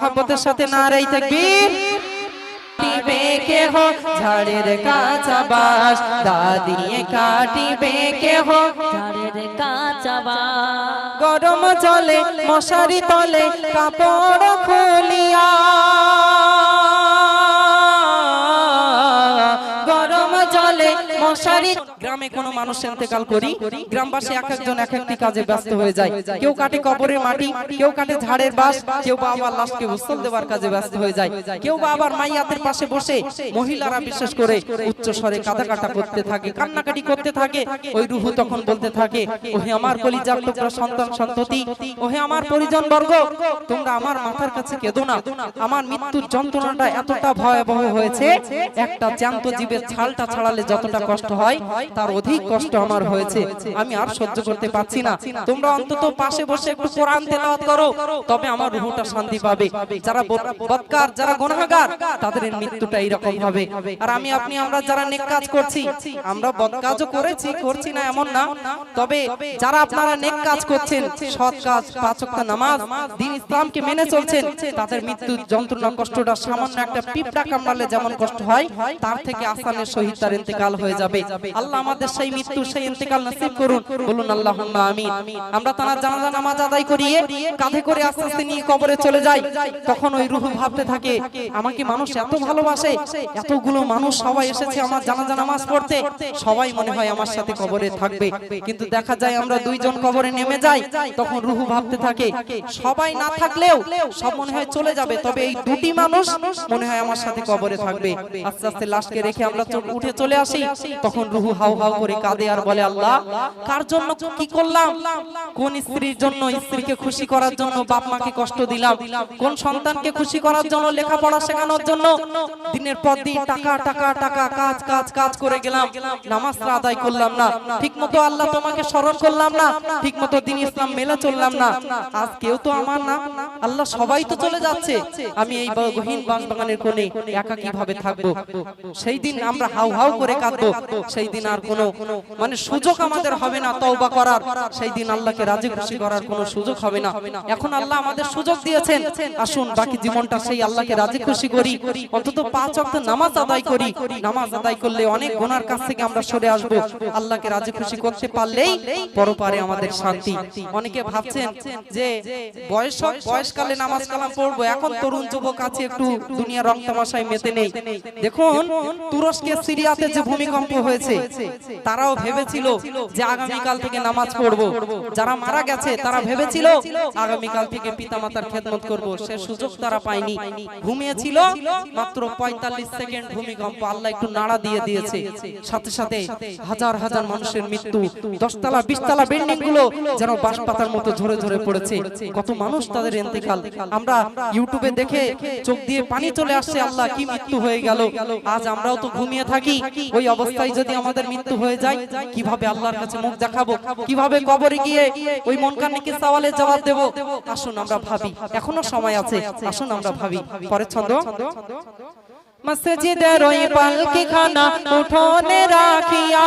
মহব্বতের সাথে নারাই তাকবীর কাটিবে কেহ ঝাড়ের কাঁচা বাস দাদিয়ে কাটিবে কেহ ঝাড়ের কাঁচা বাস। গরম জলে মশারি তলে কাপড় খুলিয়া। গরম জলে মশারি গ্রামে কোনো মানুষ ইন্তেকাল করি গ্রামবাসী এক একজন এক একটি কাজে ব্যস্ত হয়ে যায়। কেউ কাটে কবরের মাটি কেউ কাটে ঝাড়ের বাস কেউ বা আবার লাশকে গোসল দেওয়ার কাজে ব্যস্ত হয়ে যায়। কেউ বা আবার মাইয়াতের পাশে বসে মহিলারা বিশেষ করে উচ্চ স্বরে কাদা কাটা করতে থাকে কান্নাকাটি করতে থাকে ওই রুহু তখন বলতে থাকে ওহে আমার কলিজার টুকরা সন্তান সন্ততি ওহে আমার পরিজন বর্গ তোমরা আমার মাথার কাছে কেঁদো না আমার মৃত্যুর যন্ত্রণাটা এতটা ভয়াবহ হয়েছে একটা জ্যান্ত জীবের ছালটা ছাড়ালে যতটা কষ্ট হয় তার অধিক কষ্ট আমার হয়েছে। আমি আর সহ্য করতে পারছি না। তোমরা অন্তত পাশে বসে একটু কোরআন তেলাওয়াত করো। তবে আমার রুহটা শান্তি পাবে। যারা বদকার যারা গুনাহগার তাদের মৃত্যুটা এইরকম হবে। আর আমি আপনি আমরা যারা নেক কাজ করছি আমরা বদ কাজও করেছি করছি না এমন না। তবে যারা আপনারা নেক কাজ করছেন সৎ কাজ পাঁচ ওয়াক্ত নামাজ দিন ইসলামকে মেনে চলছেন তাদের মৃত্যু যন্ত্রণা কষ্টটা সামান্য একটা পিঁপড়া কামড়ালে যেমন কষ্ট হয় তার থেকে আসানের সহিত তার ইন্তেকাল হয়ে যাবে। আল্লাহ আমাদের সেই মৃত্যু সেই ইন্তেকাল নসিব করুন। বলুন আল্লাহ আমিন। আমরা তার জানাজা নামাজ আদায় করিয়ে কাঁধে করে আস্তে আস্তে নিয়ে কবরে চলে যাই। তখন ওই রুহু ভাবতে থাকে আমাকে মানুষ এত ভালোবাসে এতগুলো মানুষ সবাই এসেছে আমার জানাজা নামাজ পড়তে। সবাই মনে হয় আমার সাথে কবরে থাকবে। কিন্তু দেখা যায় আমরা দুইজন কবরে নেমে যাই তখন রুহু ভাবতে থাকে সবাই না থাকলেও সব মনে হয় চলে যাবে তবে এই দুটি মানুষ মনে হয় আমার সাথে কবরে থাকবে। আস্তে আস্তে লাশকে রেখে আমরা উঠে চলে আসি তখন রুহু হাউ হাউ করে কাঁদে আর বলে, আল্লাহ, কার জন্য কি করলাম? কোন স্ত্রীর জন্য স্ত্রীকে খুশি করার জন্য বাপ মাকে কষ্ট দিলাম? কোন সন্তানকে খুশি করার জন্য লেখাপড়া শেখানোর জন্য? দিনের পর দিন টাকা টাকা টাকা, কাজ কাজ কাজ করে গেলাম। নামাজটা আদায় করলাম না। ঠিকমতো আল্লাহ তোমাকে স্মরণ করলাম না। ঠিকমতো দিন ইসলাম মেলে চললাম না। আজ কেউ তো আমার না। আল্লাহ সবাই তো চলে যাচ্ছে। আমি এই গহীন বাঁশবাগানের কোণে একা কীভাবে থাকব। সেই দিন আমরা হাউ হাউ করে কাঁদবো। সেই দিন আর কোনো মানে সুযোগ আমাদের হবে না তওবা করার। সেই দিন আল্লাহকে রাজি খুশি করার কোনো সুযোগ হবে না। এখন আল্লাহ আমাদের সুযোগ দিয়েছেন। আসুন, বাকি জীবনটা সেই আল্লাহকে রাজি খুশি করি। অন্তত পাঁচ ওয়াক্ত নামাজ আদায় করি। নামাজ আদায় করলে অনেক গোনার কাছ থেকে আমরা সরে আসব। আল্লাহকে রাজি খুশি করতে পারলেই পরপারে আমাদের শান্তি। অনেকে ভাবছেন যে বয়স বয়সকালে নামাজ কালাম পড়ব। এখন তরুণ যুবক আছে, একটু দুনিয়া রং তামাশায় মেতে নেই। দেখুন তুরস্কের সিরিয়াতে যে ভূমিকম্প হয়েছে তারাও ভেবেছিল যে আগামীকাল থেকে নামাজ পড়ব। যারা মারা গেছে তারা ভেবেছিল আগামীকাল থেকে পিতামাতার খেদমত করব। সে সুযোগ তারা পায়নি। ঘুমিয়েছিল মাত্র পঁয়তাল্লিশ সেকেন্ড ভূমিকম্প। আল্লাহ একটু নাড়া দিয়ে দিয়েছে। সাথে সাথে হাজার হাজার মানুষের মৃত্যু। দশতলা বিশতলা বিল্ডিংগুলো যেন বাঁশপাতার মতো ঝরে ঝরে পড়েছে। কত মানুষ তাদের ইন্তেকাল। আমরা ইউটিউবে দেখে চোখ দিয়ে পানি চলে আসছে আল্লাহ কি মৃত্যু হয়ে গেল। আজ আমরাও তো ঘুমিয়ে থাকি ওই অবস্থায় যদি আমাদের মৃত্যু হয়ে যায় কীভাবে আল্লাহর কাছে মুখ দেখাবো, কীভাবে কবরে গিয়ে ওই মন কান্নিকে সওয়ালের জবাব দেব? আসুন আমরা ভাবি, এখনও সময় আছে, আসুন আমরা ভাবি। পরের ছন্দ? মসজিদের ওই পালকি খানা উঠোনে রাখিয়া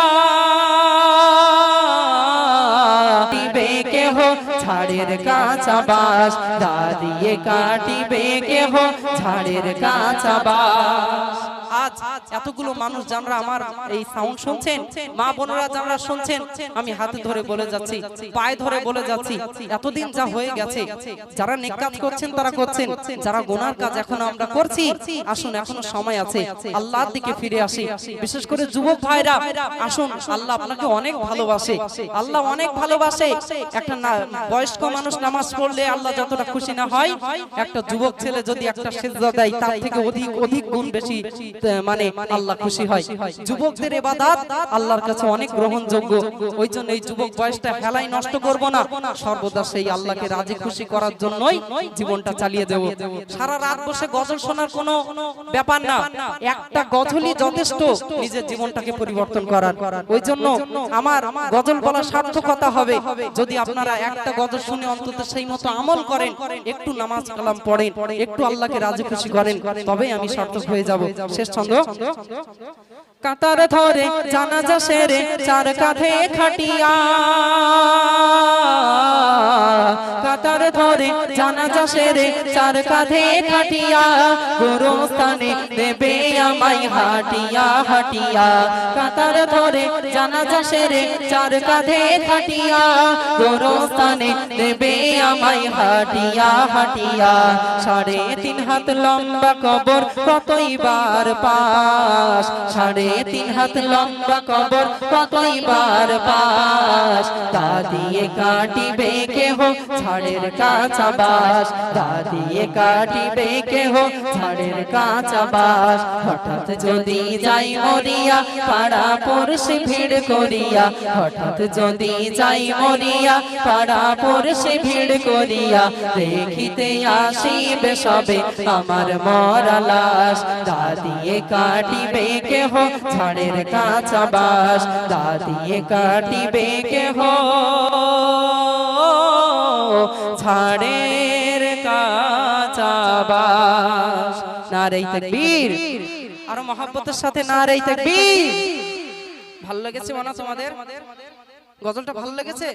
কেহ, ঝাড়ের কাঁচা বাস দাদিয়ে কাটিবে কেহ ছাড়ের কাঁচা বাস আজ এতগুলো মানুষ যারা আমার এই সাউন্ড শুনছেন? মা বোনেরা যারা শুনছেন? আমি হাতে ধরে বলে যাচ্ছি, পায়ে ধরে বলে যাচ্ছি, এতদিন যা হয়ে গেছে, যারা নেক কাজ করছেন তারা করছেন, যারা গোনার কাজ এখন আমরা করছি, আসুন, এখনও সময় আছে, আল্লাহর দিকে ফিরে আসি। বিশেষ করে যুবক ভাইরা, আসুন, আল্লাহ আপনাকে অনেক ভালোবাসে, আল্লাহ অনেক ভালোবাসে। একটা বয়স্ক মানুষ নামাজ পড়লে আল্লাহ যতটা খুশি না হয়, একটা যুবক ছেলে যদি একটা সেজদা দেয়, তার থেকে অধিক অধিক গুণ বেশি। মানে আল্লাহ খুশি হয়। যুবকদের এবাদাত আল্লাহর কাছে অনেক গ্রহণযোগ্য। ওই জন্য এই যুবক বয়সটা হেলাই নষ্ট করব না। সর্বদা সেই আল্লাহকে রাজি খুশি করার জন্যই জীবনটা চালিয়ে দেব। সারা রাত বসে গজল শোনার কোনো ব্যাপার না। একটা গজলই যথেষ্ট নিজের জীবনটাকে পরিবর্তন করার। ওই জন্য আমার গজল বলা সার্থকতা হবে। যদি আপনারা একটা গজল শুনে অন্তত সেই মতো আমল করেন, একটু নামাজ কালাম পড়েন, একটু আল্লাহকে রাজি খুশি করেন, তবেই আমি সার্থক হয়ে যাব। শেষ ছন্দ কাতার ধরে জানাজা সেরে চার কাঁধে খাটিয়া। কাতার ধরে জানাজা সেরে চার কাঁধে খাটিয়া। গোরস্থানে দেবে আমায় হাটিয়া হাটিয়া। কাতার ধরে জানাজা সেরে চার কাঁধে খাটিয়া। গোরস্থানে দেবে আমায় হাটিয়া হাটিয়া। সাড়ে তিন হাত লম্বা কবর কতই বার পাস সাড়ে তিন হাত লম্বা কবর কতই বার পাস তা দিয়ে কাটিবে কেহ, ঝাড়ের কাঁচা বাস তা দিয়ে কাটিবে কেহ, ঝাড়ের কাঁচা বাস হঠাৎ যদি যাই মরিয়া, পাড়া পড়শে ভিড় করিয়া। হঠাৎ যদি যাই মরিয়া, পাড়া পড়শে ভিড় করিয়া। দেখিতে আসিবে সবে আমার মরা লাশ। দাদিয়ে কাটিবে কেহ, ঝাড়ের কাঁচা বাস দাদিয়ে কাটিবে কেহ ঝাড়ের কাচাবাস নারেই তাকবীর। আর মহাব্বতের সাথে নারেই তাকবীর। ভালো লেগেছে মনে তোমাদের? গজলটা ভালো লেগেছে?